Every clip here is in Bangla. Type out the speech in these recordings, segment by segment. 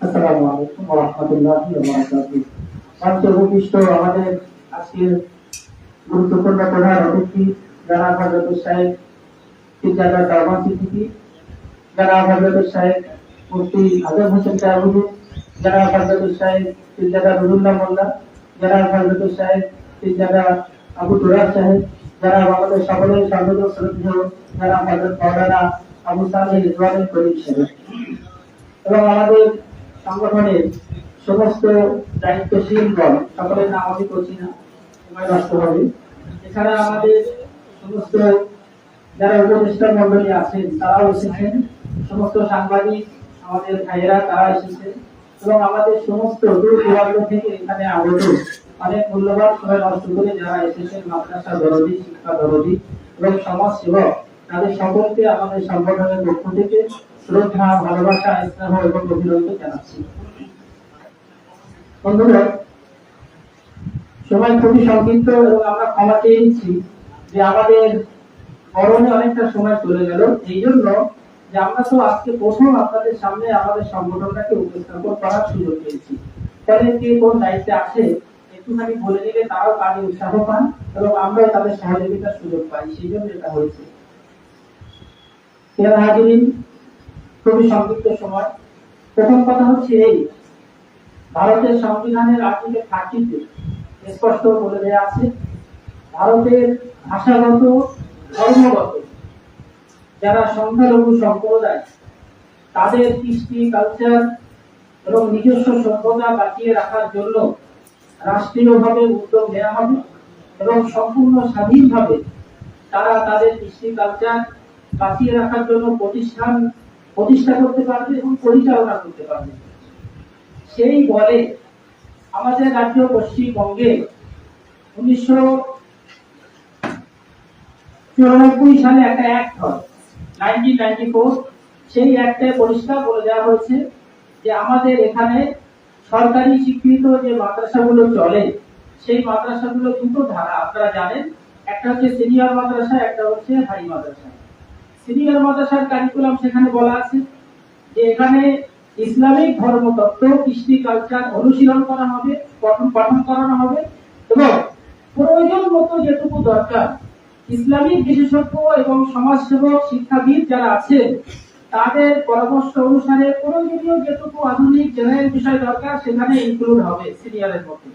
আসসালামু আলাইকুম আমাদের আজকের গুরুত্বপূর্ণ প্রধান অতিথি যারা হজরত সাহেব সিদ্ধার্থ দারমান সিদ্দিকী যারা হজরত সাহেব মুফতি আজম হোসেন সাহেবুদ্দিন যারা হজরত সাহেব সিদ্ধার্থ রুহুল্লাহ মোল্লা যারা হজরত সাহেব সিদ্ধার্থ আবু তুরাব সাহেব যারা আমাদের সকলের সর্বদ শ্রদ্ধেয় যারা হজরত মৌলানা আবু সাহেব রিজওয়ানুল করিম সাহেব। এবং আমাদের সংগঠনের সমস্ত দায়িত্বশীলগণ, সকলের নাম আমি করছি না সময় নষ্ট হবে। এছাড়া আমাদের সমস্ত যারা উপদেষ্টা মন্ডলী আছেন, তারাও এসেছেন। সমস্ত সাংবাদিক, আমাদের ভাইয়েরা, তারা এসেছেন। এবং আমাদের সমস্ত দূর দূরান্ত থেকে এখানে আগত অনেক মূল্যবান, সময় নষ্ট করে যারা এসেছেন, মাদ্রাসা দরদি, শিক্ষা দরদি এবং সমাজ সেবক তাদের সকলকে আমাদের সংগঠনের পক্ষ থেকে শ্রদ্ধা, ভালোবাসা, স্নেহ এবং অভিনন্দন জানাচ্ছি। বন্ধুরা সময় খুবই সংক্ষিপ্ত এবং আমরা ক্ষমা চেয়ে নিচ্ছি যে আমাদের গরমে অনেকটা সময় চলে গেল। এই জন্য যে আমরা তো আজকে প্রথম আপনাদের সামনে আমাদের সংগঠনটাকে উপস্থাপন করার সুযোগ পেয়েছি। ফলে কে কোন দায়িত্বে আছে, একটুখানি বলে দিলে তারাও কাজে উৎসাহ পান এবং আমরাও তাদের সহযোগিতার সুযোগ পাই। সেই জন্য এটা হয়েছে। হাজিরিন খুবই সংক্ষিপ্ত সময়। প্রথম কথা হচ্ছে এই, ভারতের সংবিধানের আর্টিকেল থার্টিতে স্পষ্ট বলে দেওয়া আছে, ভারতের ভাষাগত, ধর্মগত যারা সংখ্যালঘু সম্প্রদায়, তাদের কৃষ্টি কালচার এবং নিজস্ব সভ্যতা বাঁচিয়ে রাখার জন্য রাষ্ট্রীয়ভাবে উদ্যোগ নেওয়া হবে এবং সম্পূর্ণ স্বাধীনভাবে তারা তাদের কৃষ্টি কালচার বাঁচিয়ে রাখার জন্য প্রতিষ্ঠান প্রতিষ্ঠা করতে পারবে এবং পরিচালনা করতে পারবে। সেই বলে আমাদের রাজ্য পশ্চিমবঙ্গে উনিশশো চুরানব্বই সালে একটা অ্যাক্ট হয় নাইনটিন নাইনটি ফোর সেই অ্যাক্টে পরিষ্কার বলে দেওয়া হয়েছে যে আমাদের এখানে সরকারি স্বীকৃত যে মাদ্রাসাগুলো চলে, সেই মাদ্রাসাগুলো দুটো ধারা, আপনারা জানেন। একটা হচ্ছে সিনিয়র মাদ্রাসা, একটা হচ্ছে হাই মাদ্রাসা। সিনিয়র মাদ্রাসার কারিকুলাম সেখানে বলা আছে যে এখানে ইসলামিক ধর্মতত্ত্ব, কৃষ্টি কালচার অনুশীলন করা হবে, পঠন পাঠন করানো হবে এবং প্রয়োজন মতো যেটুকু দরকার, ইসলামিক বিশেষজ্ঞ এবং সমাজসেবক, শিক্ষাবিদ যারা আছেন, তাদের পরামর্শ অনুসারে প্রয়োজনীয় যেটুকু আধুনিক জেনারেল বিষয় দরকার সেখানে ইনক্লুড হবে সিনিয়রের মধ্যে।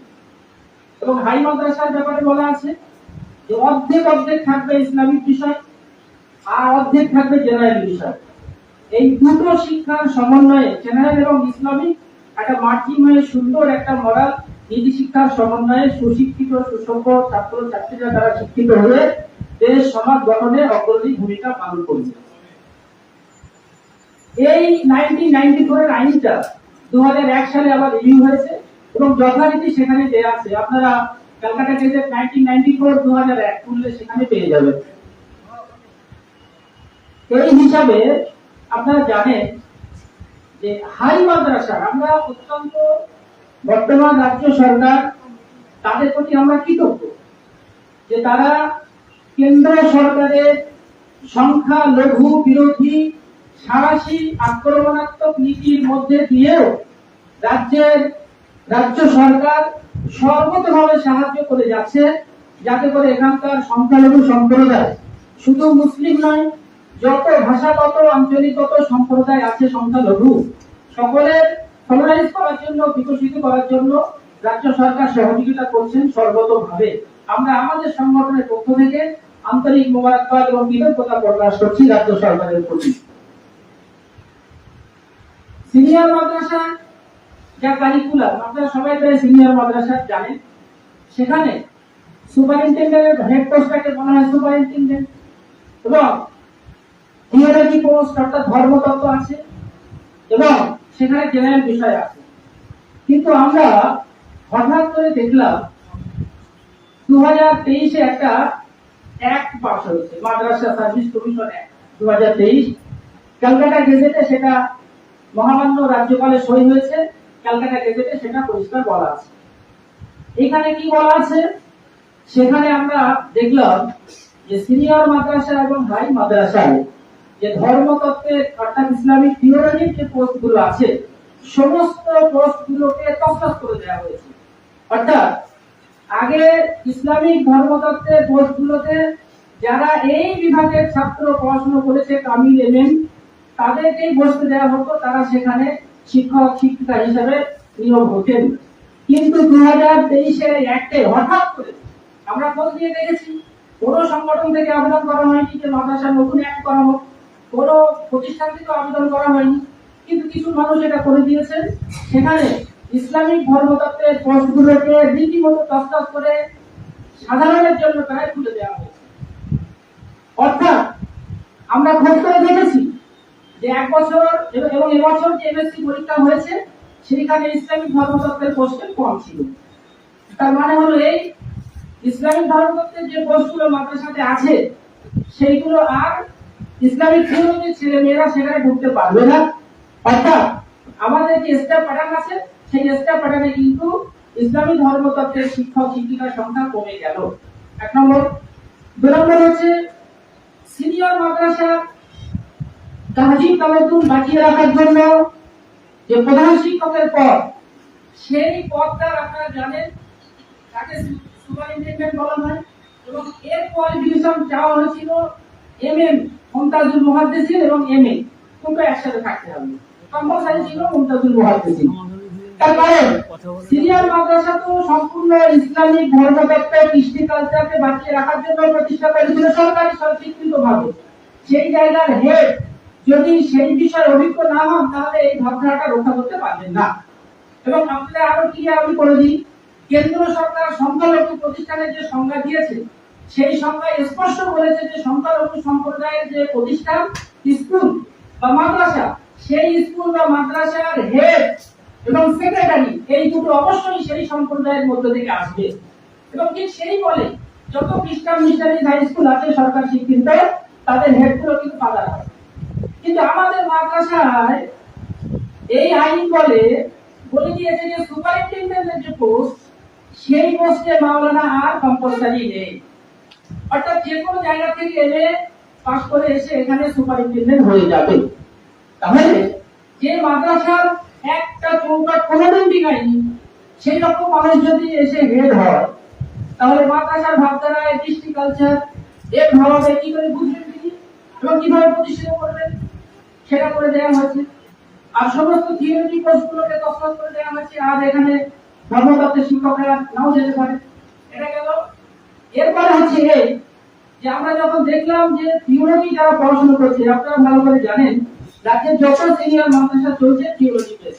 এবং হাই মাদ্রাসার ব্যাপারে বলা আছে যে অর্ধেক অর্ধেক থাকবে ইসলামিক বিষয় আর অর্ধেক থাকবে জেনারেল বিষয়। এই দুটো শিক্ষার সমন্বয়ে জেনারেল এবং ইসলামিক একটা মার্জিং হয়ে সুন্দর একটা মডেল নীতি শিক্ষার সমন্বয়ে সুশিক্ষিত সুসভ্য ছাত্র, ছাত্রীরা তারা শিক্ষিত হয়ে দেশ, সমাজ গঠনে অগ্রণী ভূমিকা পালন করছে। এই নাইনটিন নাইনটি ফোরের আইনটা দু হাজার এক সালে আবার রিভিউ হয়েছে এবং যথারীতি সেখানে দেয়া আছে। আপনারা Calcutta gazette nineteen ninety four দু হাজার এক সেখানে পেয়ে যাবেন। এই হিসাবে আপনারা জানেন যে হাই মাদ্রাসা, আমরা অত্যন্ত বর্তমান রাজ্য সরকার, তাদের প্রতি আমরা কৃতজ্ঞ যে তারা কেন্দ্র সরকারের সংখ্যা লঘু বিরোধী সারাশি আক্রমণাত্মক নীতির মধ্যে দিয়েও রাজ্যের রাজ্য সরকার সর্বতভাবে সাহায্য করে যাচ্ছে, যাতে করে এখানকার সংখ্যালঘু সম্প্রদায় শুধু মুসলিম নয় যত ভাষাগত, আঞ্চলিকগত সম্প্রদায় আছে সংখ্যালঘু, সকলের সমাজ করার জন্য, বিকশিত করার জন্য রাজ্য সরকার সহযোগিতা করছেন সর্বতভাবে। আমরা আমাদের সংগঠনের পক্ষ থেকে আন্তরিক মোবারকবাদ এবং কৃতজ্ঞতা প্রকাশ করছি রাজ্য সরকারের প্রতি। সিনিয়র মাদ্রাসা যা কারিকুলাম আপনারা সবাই প্রায় সিনিয়র মাদ্রাসা জানেন। সেখানে সুপারিনটেন্ডেন্টের হেড পোস্টটাকে বলা হয় সুপারিনটেন্ডেন্ট এবং থিওলজি পোস্ট অর্থাৎ ধর্মতত্ত্ব আছে, এবং সেখানে জেনারেল বিষয় আছে। কিন্তু আমরা হঠাৎ করে দেখলাম দু হাজার তেইশে একটা হয়েছে, মাদ্রাসা সার্ভিস কমিশন দু হাজার তেইশ। ক্যালকাটা গেজেটে সেটা মহামান্য রাজ্যপালে সই হয়েছে, ক্যালকাটা গেজেটে সেটা পরিষ্কার বলা আছে। এখানে কি বলা আছে? সেখানে আমরা দেখলাম যে সিনিয়র মাদ্রাসা এবং হাই মাদ্রাসায় যে ধর্মতত্ত্বের অর্থাৎ ইসলামিক থিওলজির যে পোস্টগুলো আছে, সমস্ত পোস্টগুলোকে তফাৎ করে দেওয়া হয়েছে। অর্থাৎ, আগে ইসলামিক ধর্মতত্ত্বের পোস্টগুলোতে যারা এই বিভাগের ছাত্র পড়াশোনা করেছে কামিল এমএম তাদেরকেই বসতে দেওয়া হতো, তারা সেখানে শিক্ষক, শিক্ষিকা হিসেবে নিয়োগ হতেন। কিন্তু দু হাজার তেইশের অ্যাক্টে হঠাৎ করে আমরা খোঁজ নিয়ে দেখেছি, কোনো সংগঠন থেকে আবেদন করা হয়নি যে মাদ্রাসা নতুন অ্যাক্ট করা হোক। কোনো প্রতিষ্ঠান থেকে আবেদন করা হয়নি, কিন্তু কিছু মানুষ এটা করে দিয়েছেন। সেখানে ইসলামিক ধর্মতত্ত্বের পোস্টগুলোকে রীতিমতো তস্তাস করে সাধারণের জন্য প্রায় খুলে দেওয়া হয়েছে। অর্থাৎ আমরা খোঁজ করে দেখেছি যে এক বছর এবং এবং এবছর যে এমএসসি পরীক্ষা হয়েছে, সেখানে ইসলামিক ধর্মতত্ত্বের কোশ্চেন কম ছিল। তার মানে হলো এই ইসলামিক ধর্মতত্ত্বের যে কোর্সগুলো মাদ্রাসাতে আছে, সেইগুলো আর ইসলামিক থিওলজির ছেলে মেয়েরা সেখানে ঢুকতে পারবে না। অর্থাৎ আমাদের যে স্টার প্যাটার্ন আছে, সেই স্টার প্যাটার্নে কিন্তু ইসলামী ধর্মতত্ত্বের শিক্ষক শিক্ষিকার সংখ্যা কমে গেল। এক নম্বর। দু নম্বর হচ্ছে সিনিয়র মাদ্রাসা তাহজিব তামাদ্দুন বাঁচিয়ে রাখার জন্য যে প্রধান শিক্ষকের পদ, সেই পদটা আপনারা জানেন, তাকে সুপারিনটেন্ডেন্ট বলা হয়। এবং এর কোয়ালিফিকেশন চাওয়া হয়েছিল এম এম মমতাজুল এবং এম এ দুটো একসাথে থাকতে হবে। কম্পালসারি ছিল মমতাজুল সিনিয়র মাদ্রাসা তো সম্পূর্ণ ইসলামিক কৃষ্টি কালচারকে বাঁচিয়ে রাখার জন্য প্রতিষ্ঠা করেছিল সরকারি স্বীকৃত ভাবে সেই জায়গার হেড যদি সেই বিষয়ে অভিজ্ঞ না হন, তাহলে এই ভাবনাটা রক্ষা করতে পারবেন না। এবং আপনাদের আরও ক্লিয়ার আমি করে দিই, কেন্দ্র সরকার সংখ্যালঘু প্রতিষ্ঠানের যে সংজ্ঞা দিয়েছে সেই সংজ্ঞায় স্পষ্ট বলেছে যে সংখ্যালঘু সম্প্রদায়ের যে প্রতিষ্ঠান, স্কুল বা মাদ্রাসা, সেই স্কুল বা মাদ্রাসার হেড এবং সেক্রেটারি এই দুটো অবশ্যই সেই সম্প্রদায়ের মধ্য থেকে আসবে। এবং ঠিক সেই বলে যত খ্রিস্টান মিশনারি হাই স্কুল আছে, সরকার স্বীকৃত তাদের হেডগুলো কিন্তু ফাদার হয় কিন্তু আমাদের মাদ্রাসায় এই আইন বলে বলে দিয়েছে যে সুপারিনটেন্ডেন্টের যে পোস্ট সেই পোস্টে মাওলানা আর কম্পালসারি নেই। অর্থাৎ যে কোনো জায়গা থেকে এলে পাস করে এসে এখানে সুপারিনটেন্ডেন্ট হয়ে যাবে। তাহলে যে মাদ্রাসার একটা চৌকাট কোনোদিন দিগায়নি সেই রকম মানুষ যদি এসে হেড হয়, তাহলে মাদ্রাসার ভাবধারায় কৃষ্টি কালচার এর ভাবাবে কি করে বুঝবেন তিনি? এবং কীভাবে প্রতিষ্ঠিত করবেন? সেটা করে দেওয়া হয়েছে। আর সমস্ত থিওরি কোর্সগুলোকে তসমাত করে দেওয়া হয়েছে। আর এখানে ধর্মতত্ত্বের শিক্ষকরা নাও যেতে পারে। এটা গেল। এরপরে হচ্ছে এই যে আমরা যখন দেখলাম যে থিওলজি যারা পড়াশোনা করছে, আপনারা ভালো করে জানেন, রাজ্যের যত সিনিয়র মাদ্রাসা চলছে থিওলজি বেস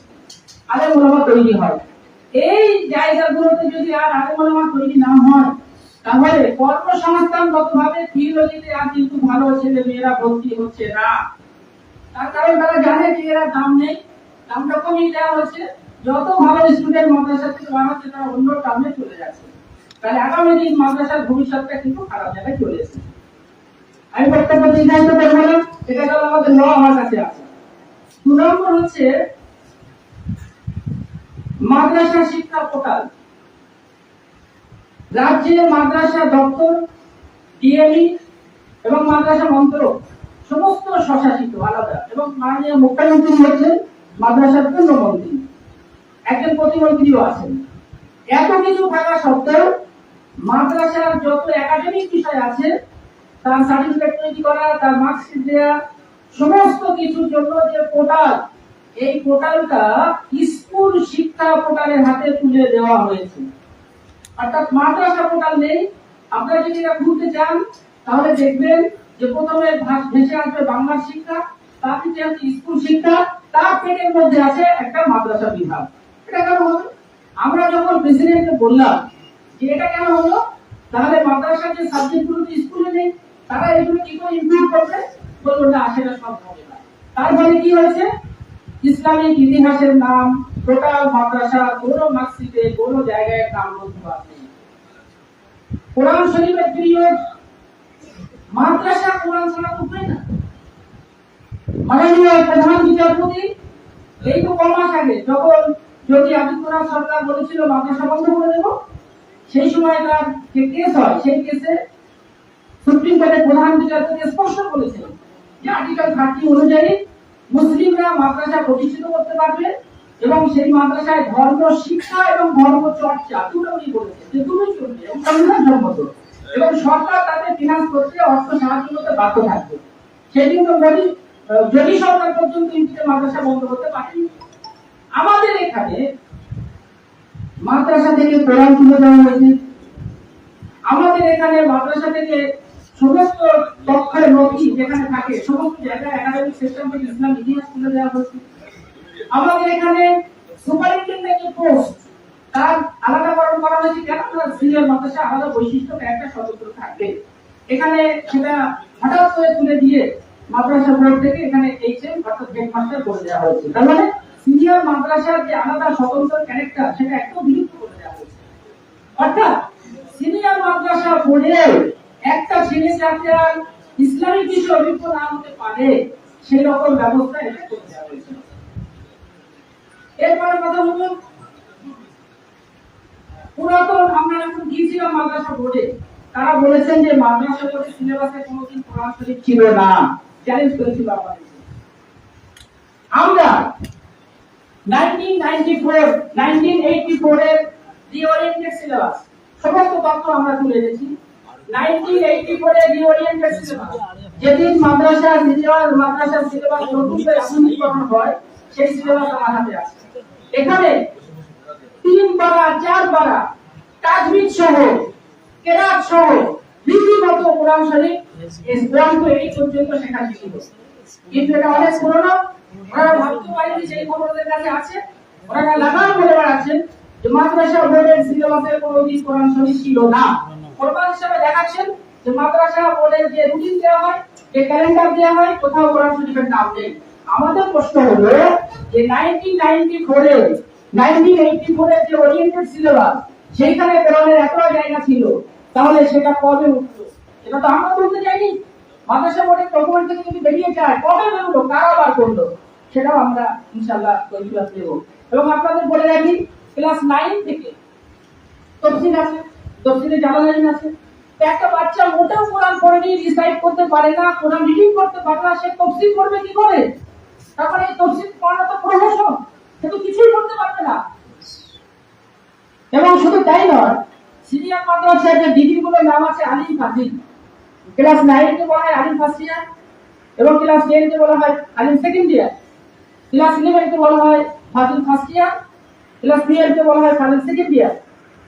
আলেম ওলামা তৈরি হয়। এই জায়গাগুলোতে যদি আর আলেম ওলামা তৈরি না হয়, তাহলে কর্মসংস্থানগত ভাবে থিওলজিতে আর কিন্তু ভালো ছেলে মেয়েরা ভর্তি হচ্ছে না। তার কারণ তারা জানে যে এরা দাম নেই দামটা কমিয়ে দেওয়া হচ্ছে। যত ভালো স্টুডেন্ট মাদ্রাসা থেকে বার হচ্ছে তারা অন্য টার্মে চলে যাচ্ছে। তাহলে আগামী দিন মাদ্রাসার ভবিষ্যৎটা কিন্তু খারাপ জায়গায় চলে এসেছে। আমি বক্তব্য দীর্ঘায়িত করব না এটা গেল আমাদের ল আমার কাছে আছে দু নম্বর হচ্ছে, মাদ্রাসা শিক্ষা পোর্টাল রাজ্যের মাদ্রাসা দপ্তর, ডিএমই এবং মাদ্রাসা মন্ত্রক সমস্ত স্বশাসিত, আলাদা। এবং মাননীয় মুখ্যমন্ত্রী হচ্ছেন মাদ্রাসার পূর্ণমন্ত্রী। একজন প্রতিমন্ত্রীও আছেন। এত কিছু থাকা সত্ত্বেও মাদ্রাসার যত একাডেমিক বিষয় আছে, তার সার্টিফিকেট তৈরি করা, তার মার্কশিট দেওয়া সমস্ত কিছুর জন্য যে পোর্টাল এই পোর্টালটা স্কুল শিক্ষা পোর্টালের হাতে তুলে দেওয়া হয়েছে। অর্থাৎ মাদ্রাসা পোর্টাল নেই। আপনারা যদি এটা খুলতে চান, তাহলে দেখবেন যে প্রথমে ভাস- আসবে বাংলা শিক্ষা, তার পিছনে আছে স্কুল শিক্ষা, তার পেটের মধ্যে আছে একটা মাদ্রাসা বিভাগ। এটা কেন আমরা যখন প্রেসিডেন্টকে বললাম এটা কেন হলো? তাহলে মাদ্রাসার যে সাবজেক্টগুলো স্কুলে নেই, তারা এগুলো কি করে ইমপ্রুভ করবে? বলব না সেটা সব হবে না। তার ফলে কি হয়েছে? ইসলামিক ইতিহাসের নাম, টোটাল মাদ্রাসা কোনো মার্কশিটে কোনো জায়গায় নাম বলতে পারবে কোরআন শরীফের পিরিয়ড মাদ্রাসা কোরআন ছাড়া তো হয় না। মাননীয় প্রধান বিচারপতি, এই তো কম মাস আগে, যখন যদি আদিত্যনাথ সরকার বলেছিল, মাদ্রাসা বন্ধ করে দেব সেই সময় তার যে কেস হয় সেই কেসে সুপ্রিম কোর্টের প্রধান বিচারপতি স্পষ্ট বলেছিলেন যে আর্টিকেল থার্টি অনুযায়ী মুসলিমরা মাদ্রাসা প্রতিষ্ঠিত করতে পারবে এবং সেই মাদ্রাসায় ধর্ম শিক্ষা এবং ধর্ম চর্চা দুটো উনি বলেছেন যে দুটোই চলবে এবং সংবিধান সম্মত এবং সরকার তাদের ফিনান্স করতে অর্থ সাহায্য করতে বাধ্য থাকবে। সেই জন্য আহ, যদি সরকার পর্যন্ত ইন্ডিতে মাদ্রাসা বন্ধ করতে পারেনি। আমাদের এখানে মাদ্রাসা থেকে কোরআন তুলে দেওয়া হয়েছে। আমাদের এখানে মাদ্রাসা থেকে সমস্ত তথ্যের নথি যেখানে থাকে, সমস্ত জায়গায় একাডেমিক সিস্টেম থেকে ইসলাম ইতিহাস তুলে দেওয়া হয়েছে। আমাদের এখানে সুপারিনটেন্ডেন্টের পোস্ট তার আলাদাকরণ করা হয়েছে। কেন? না সিনিয়র মাদ্রাসা আলাদা বৈশিষ্ট্য একটা স্বতন্ত্র থাকবে এখানে সেটা হঠাৎ করে তুলে দিয়ে মাদ্রাসা বোর্ড থেকে এখানে এইচএম অর্থাৎ হেডমাস্টার করে দেওয়া হয়েছে। তার মানে সিনিয়র মাদ্রাসার যে আলাদা স্বতন্ত্র ক্যারেক্টার সেটা একদম বিলুপ্ত করে দেওয়া হয়েছে। অর্থাৎ সিনিয়র মাদ্রাসা বোর্ডে একটা ছেলে যাতে আর ইসলামিক বিষয়ে অভিজ্ঞ না হতে পারে, সেই রকম ব্যবস্থা এটা করে দেওয়া হয়েছে। এরপরে কথা হলো পুরাতন আমরা যখন গিয়েছিলাম মাদ্রাসা বোর্ডে। তারা বলেছেন যে মাদ্রাসা বোর্ডের সিলেবাসে কোনোদিন কোরআন শরীফ ছিল না। চ্যালেঞ্জ করেছিল আমরা 1994 এর রিওরিয়েন্টেড সিলেবাস সমস্ত তথ্য আমরা তুলে এনেছি 1984 এর রিওরিয়েন্টেড সিলেবাস যেদিন মাদ্রাসা মাদ্রাসা সিলেবাস নতুন করে আধুনিকরণ হয়, সেই সিলেবাস আমার হাতে আছে। এখানে তিন বারা চার বারা তাজবিদ সহ, কেরাত সহ, রীতিমতো কোরআন শরীফ কোরআন তো এই পর্যন্ত শেখা ছিল কিন্তু এটা অনেক পুরনো। ওরা ভাবতে পারেনি ওদের কাছে আছে। লাগাম বলে বেড়াচ্ছেন যে মাদ্রাসা বোর্ডের সিলেবাসে কোনোদিন কোরআন শরীফ ছিল না। হিসাবে দেখাচ্ছেন যে মাদ্রাসা বোর্ডের যে রুটিন দেওয়া হয়, যে ক্যালেন্ডার দেওয়া হয়, কোথাও কোরআন শরীফের নাম নেই। আমাদের প্রশ্ন হলো যে 1994 এ 1984 এর যে ওরিয়েন্টেড সিলেবাস সেইখানে কোরআনের জায়গা ছিল, তাহলে সেটা কবে উঠল? এটা তো আমরা বলতে চাইনি। মাদ্রাসা বোর্ডের ডকুমেন্ট থেকে যদি বেরিয়ে যায়, কবে বেরোলো কারা বার করল? সেটাও আমরা ইনশাআল্লাহ কৈফিয়ত দেব এবং আপনাদের বলে রাখি, ক্লাস নাইন থেকে তফসিল আছে, তফসিলে জালালাইন আছে। একটা বাচ্চা মোটেও কোরআন পড়েনি রিসাইট করতে পারে না, কোরআন রিডিং করতে পারে না, সে তফসিল করবে কি করে? তারপরে এই তফসিল পড়াটা তো প্রহসন সে তো কিছুই করতে পারবে না। এবং শুধু তাই নয় সিনিয়র মাদ্রাসার যে ডিগ্রিগুলোর নাম আছে আলিম ফাজিল। ক্লাস নাইনকে বলা হয় আলিম ফার্স্ট ইয়ার এবং ক্লাস টেন কে বলা হয় আলিম সেকেন্ড ইয়ার ক্লাস ইলেভেনকে বলা হয় ফাজিল ফার্স্ট ইয়ার ক্লাস টুয়েলভ কে বলা হয় ফাজিল সেকেন্ড ইয়ার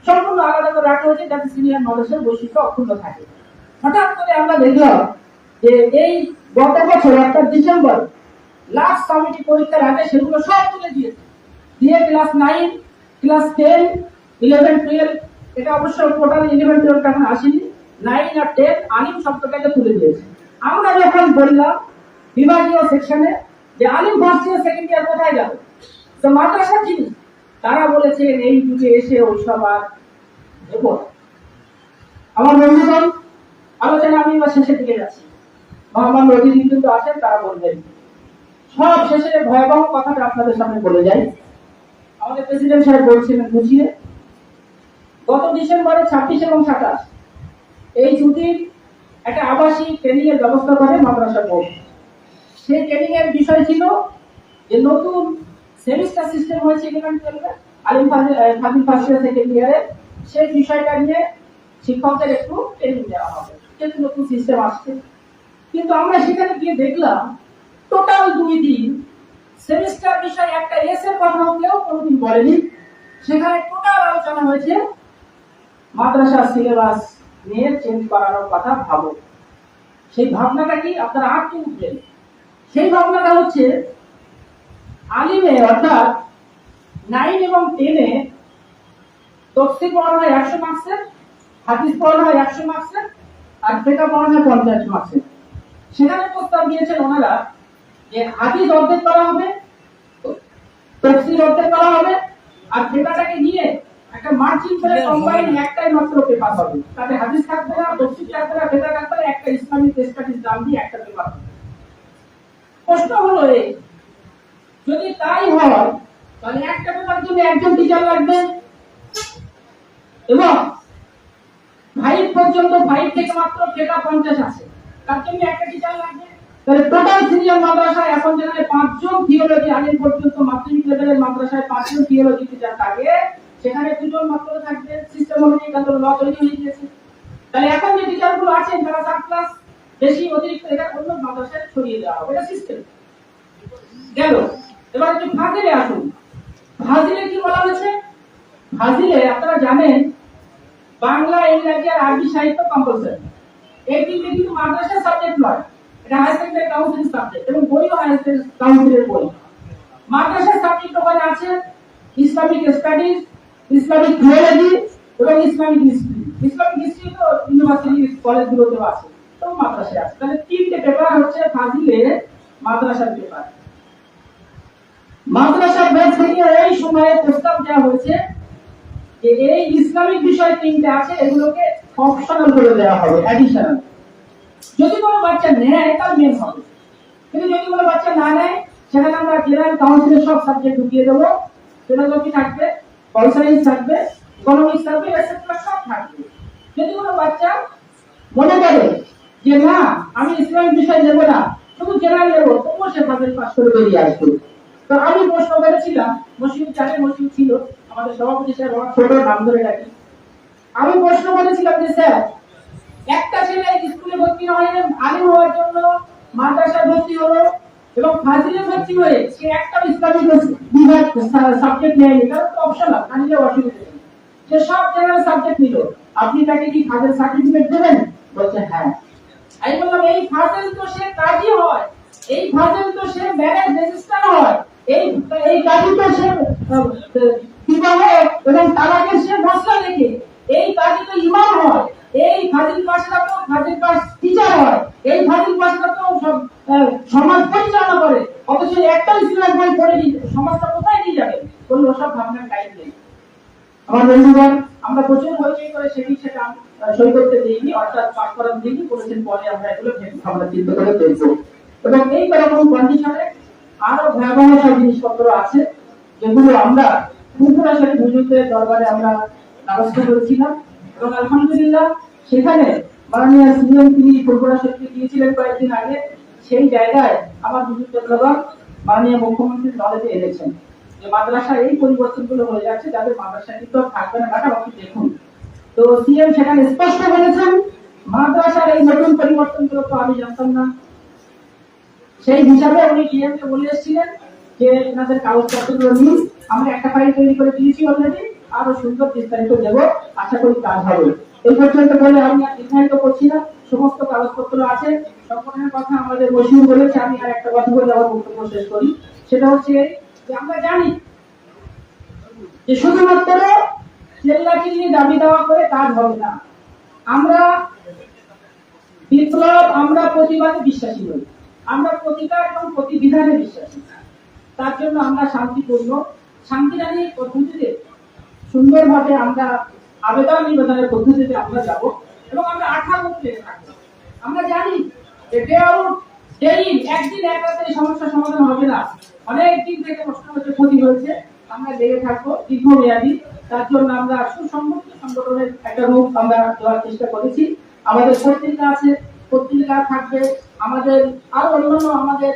সম্পূর্ণ আলাদা করে রাখা হয়েছে যাতে সিনিয়র মাদ্রাসার বৈশিষ্ট্য অক্ষুণ্ণ থাকে। হঠাৎ করে আমরা দেখলাম যে এই গত বছর একটা ডিসেম্বর লাস্ট কমিটি পরীক্ষার আগে সেগুলো সব তুলে দিয়েছে। দিয়ে class nine, class ten eleven twelve এটা অবশ্য টোটাল ইলেভেন টুয়েলভ এখন আসেনি। নাইন আর টেন আলিম শব্দটাকে তুলে দিয়েছে। আমরা যখন বললাম, বিভাগীয় সেকশনে যে আলিম ফার্স্ট ইয়ার সেকেন্ড ইয়ার কোথায় যাবে? তো মাদ্রাসা কি তারা বলেছে এই যুগে এসে ওইসব আর দেব। আমার বন্ধুগণ, আলোচনা আমি এবার শেষের দিকে যাচ্ছি। মোহাম্মদ নদী কিন্তু আছেন তারা বলবেন, সব শেষে ভয়াবহ কথাটা আপনাদের সামনে বলে যাই। আমাদের প্রেসিডেন্ট সাহেব বলছিলেন, বুঝিয়ে গত ডিসেম্বরে ছাব্বিশ এবং সাতাশ এই ছুটির একটা আবাসিক ট্রেনিং এর ব্যবস্থা করে মাদ্রাসা বোর্ড। সেই ট্রেনিং এর বিষয় ছিল যে নতুন সেমিস্টার সিস্টেম হয়েছে ইলেভেন টুয়েলভে আলিম ফাজিল ফার্স্ট ইয়ার সেকেন্ড ইয়ারে সেই বিষয়টা নিয়ে শিক্ষকদের একটু ট্রেনিং দেওয়া হবে, যেহেতু নতুন সিস্টেম আসছে। কিন্তু আমরা সেখানে গিয়ে দেখলাম টোটাল দুই দিন সেমিস্টার বিষয় একটা এস এর কথা কেউ কোনোদিন বলেনি। সেখানে টোটাল আলোচনা হয়েছে মাদ্রাসা সিলেবাস নিয়ে চেঞ্জ করানোর কথা ভাবো। সেই ভাবনাটা কি? আপনারা আর কি উঠলেন? সেই ভাবনাটা হচ্ছে, আলিমে অর্থাৎ নাইন এবং টেনে তফসিল পড়ানো হয় একশো মার্কসের হাদিস পড়ানো হয় একশো মার্কসের আর ফেকা পড়ানো হয় পঞ্চাশ মার্কসের সেখানে প্রস্তাব দিয়েছেন ওনারা যে হাদিস অর্ধেক করা হবে তফসিল অর্ধেক করা হবে, আর ফেকাটাকে নিয়ে একটা মার্জিন করে কম্বাইন একটাই মাত্র পেপার হবে। তাতে হাদিস থাকবে না তফসিল থাকবে না থাকবে না একটা ইসলামিক দাম দিয়ে একটা পেপার হবে। প্রশ্ন হলো এই যদি তাই হয় তাহলে একটা পেপার জন্য একজন টিচার লাগবে? এবং ফাইভ পর্যন্ত ফাইভ থেকে মাত্র পঞ্চাশ আছে তার জন্য একটা টিচার লাগবে? তাহলে টোটাল সিনিয়র মাদ্রাসায় এখন যেখানে পাঁচজন থিওলজি আগে পর্যন্ত মাধ্যমিক লেভেলের মাদ্রাসায় পাঁচজন থিওলজি টিচার থাকে সেখানে দুজন মাত্র থাকবে সিস্টেম অনুযায়ী তাদের ল তৈরি হয়ে গিয়েছে। তাহলে এখন যে টিচারগুলো আছেন, তারা সাত ক্লাস বেশি অতিরিক্ত এটা অন্য মাদ্রাসায় ছড়িয়ে দেওয়া হবে। এটা সিস্টেম গেল। এবার একটু ফাজিলে আসুন। ফাজিলে কি বলা হয়েছে? ফাজিলে আপনারা জানেন, বাংলা, ইংরেজি আর আরবি সাহিত্য কম্পালসারি এই তিনটে কিন্তু মাদ্রাসা সাবজেক্ট নয়। এটা হায়ার সেকেন্ডারি কাউন্সিল সাবজেক্ট এবং বইও হায়ার কাউন্সিলের বই। মাদ্রাসা সাবজেক্ট ওখানে আছে ইসলামিক স্টাডিজ ইসলামিক থিওলজি এবং ইসলামিক হিস্ট্রি ইসলামিক হিস্ট্রি তো ইউনিভার্সিটি কলেজগুলোতেও আছে তো মাদ্রাসায় আছে। তাহলে তিনটে পেপার হচ্ছে ফাজিলে মাদ্রাসার পেপার মাদ্রাসার ব্যাচ থেকে এই সময়ে প্রস্তাব দেওয়া হয়েছে যে এই ইসলামিক বিষয় তিনটে আছে, এগুলোকে অপশনাল করে দেওয়া হবে অ্যাডিশনাল যদি কোনো বাচ্চা নেয়, তার মেন হবে। কিন্তু যদি কোনো বাচ্চা না নেয়, সেখানে আমরা জেনারেল কাউন্সিলের সব সাবজেক্ট ঢুকিয়ে দেবো। ফিলোসফি থাকবে? পল থাকবে, ইকোনমিক্স থাকবে এসেট্রা সব থাকবে। যদি কোনো বাচ্চা মনে করে যে, না, আমি ইসলামিক বিষয় নেব না, শুধু জেনারেল নেব, তবুও সে ফাজল পাস করে বেরিয়ে আসবে। তো আমি প্রশ্ন করেছিলাম মসিউদ জানে মসিউদ ছিল, আমাদের সভাপতি সাহেব, আমার ছোট নাম ধরে ডাকি। আমি প্রশ্ন করেছিলাম যে, স্যার, একটা ছেলে স্কুলে ভর্তি হয়ে আলিম হওয়ার জন্য মাদ্রাসায় ভর্তি হলো এবং ফাজিলে ভর্তি হয়ে সে একটা ইসলামিক বিভাগ সাবজেক্ট নেয়নি, কারণ তো অপশনাল না নিলে অসুবিধা সে সব জেনারেল সাবজেক্ট নিল। আপনি তাকে কি ফাজেল সার্টিফিকেট দেবেন? বলছে হ্যাঁ। আমি বললাম, এই ফাজেল তো সে কাজী হয়। এই ফাজেল তো সে ম্যারেজ রেজিস্টার হয়। এই এই কাজী তো সে বিবাহ এবং তালাকের সে মশলা দেখে এই কাজী তো ইমাম হয় এই ফাজিল পাশরা তো ফাজিল পাশ টিচার হয় এই ফাজিল পাশরা তো সব আহ, সমাজ পরিচালনা করে অথচ একটা ইসলাম বই পড়ে নিয়ে সমাজটা কোথায় নিয়ে যাবে বলল ওসব ভাবনার টাইম নেই আমার বন্ধুগণ আমরা প্রচুর হইচই করে সেদিন সেটা সই করতে দিইনি, অর্থাৎ পাঠ করার দিনই করেছেন পরে আমরা এগুলো আমরা চিন্তা করে দেখব। এবং এই রকম কন্ডিশনে আরও ভয়াবহ সব জিনিসপত্র আছে, যেগুলো আমরা ফুরফুরা শরীফ হুজুরদের দরবারে আমরা ব্যবস্থা করেছিলাম। এবং আলহামদুলিল্লাহ, সেখানে মাননীয় সিএম তিনি ফুরফুরা শরীফে গিয়েছিলেন কয়েকদিন আগে, সেই জায়গায় আমার হুজুর চন্দ্রবাব মাননীয় মুখ্যমন্ত্রীর নলেজে এনেছেন মাদ্রাসার এই পরিবর্তনগুলো হয়ে যাচ্ছে, যাদের মাদ্রাসা কিন্তু থাকবে না। বাকি দেখুন। তো সিএম সেখানে স্পষ্ট বলেছেন, মাদ্রাসার এই নতুন পরিবর্তনগুলো তো আমি জানতাম না। সেই হিসাবে উনি ডিএম কে বলে এসেছিলেন যে, এনাদের কাগজপত্রগুলো নিন। আমরা একটা ফাইল তৈরি করে দিয়েছি অলরেডি আরও সুন্দর বিস্তারিত দেবো। আশা করি কাজ হবে। এই পর্যন্ত বলে আমি আর নির্ধারিত করছি না। সমস্ত কাগজপত্র আছে। সম্পূর্ণের কথা আমাদের মশিউর বলেছে। আমি আর একটা কথা বলে আমার বক্তব্য শেষ করি। সেটা হচ্ছে আমরা জানি যে শুধুমাত্র চিল্লাচিল্লি দাবি দেওয়া করে কাজ হবে না। আমরা বিপ্লব, আমরা প্রতিবাদে বিশ্বাসী নই। আমরা প্রতিকার এবং প্রতিবিধানে বিশ্বাসী তার জন্য আমরা শান্তিপূর্ণ, শান্তিরানী পদ্ধতিতে, সুন্দরভাবে আমরা আবেদন নিবেদনের পদ্ধতিতে আমরা যাব এবং আমরা আঠা মুক্তি থাকব। আমরা জানি যে একদিন এক রাতে এই সমস্যার সমাধান হবে না। অনেক দিন থেকে প্রশ্ন হচ্ছে, ক্ষতি হয়েছে। আমরা লেগে থাকব, দীর্ঘমেয়াদী। তার জন্য আমরা সুসংগঠিত সংগঠনের একটা রূপ আমরা দেওয়ার চেষ্টা করেছি। আমাদের পত্রিকা আছে, পত্রিকা থাকবে। আমাদের আরও অন্যান্য আমাদের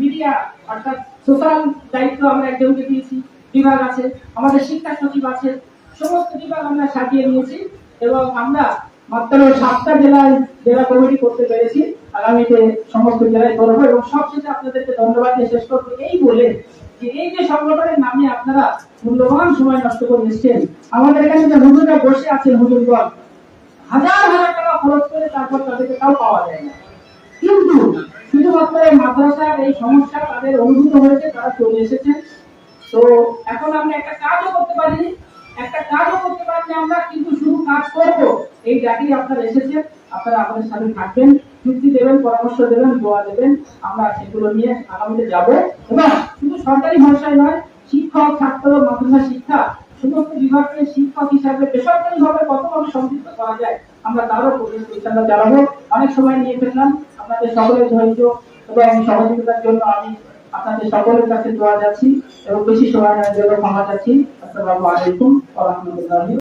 মিডিয়া অর্থাৎ সোশ্যাল দায়িত্ব আমরা একজনকে দিয়েছি, বিভাগ আছে। আমাদের শিক্ষা সচিব আছে। সমস্ত বিভাগ আমরা সাজিয়ে নিয়েছি এবং আমরা মাত্র সাতটা জেলায় জেলা কমিটি করতে পেরেছি। আগামীতে সমস্ত জেলায় করব এবং সবশেষে আপনাদেরকে ধন্যবাদ দিয়ে শেষ করব এই বলে যে এই যে সংগঠনের নামে আপনারা মূল্যবান সময় নষ্ট করে এসছেন, আমাদের এখানে যে হুজুররা বসে আছেন হুজুরগণ, হাজার হাজার টাকা খরচ করে তারপর তাদেরকে তাও পাওয়া যায় না। কিন্তু শুধুমাত্র এই মাদ্রাসার এই সমস্যা তাদের অনুভূত হয়েছে, তারা চলে এসেছেন। তো এখন আমরা একটা কাজও করতে পারি একটা কাজও করতে পারি আমরা কিন্তু শুধু কাজ করব। এই জাতির আপনারা এসেছেন আপনারা আমাদের সাথে থাকবেন, যুক্তি দেবেন, পরামর্শ দেবেন, দোয়া দেবেন। আমরা সেগুলো নিয়ে আগামীতে যাব। এবং শুধু সরকারি ভাষায় নয়, শিক্ষক, ছাত্র, মাদ্রাসা শিক্ষা, সমস্ত বিভাগকে শিক্ষক হিসাবে বেসরকারি ভাবে কতভাবে সম্পৃক্ত করা যায়, আমরা তারও পরিচালনা চালাবো অনেক সময় নিয়ে ফেললাম। আপনাদের সকলের ধৈর্য এবং সহযোগিতার জন্য আমি আপনাদের সকলের কাছে দোয়া যাচ্ছি এবং বেশি সময় নেওয়ার জন্য ক্ষমা যাচ্ছি আসসালামু আলাইকুম ওয়া রাহমাতুল্লাহি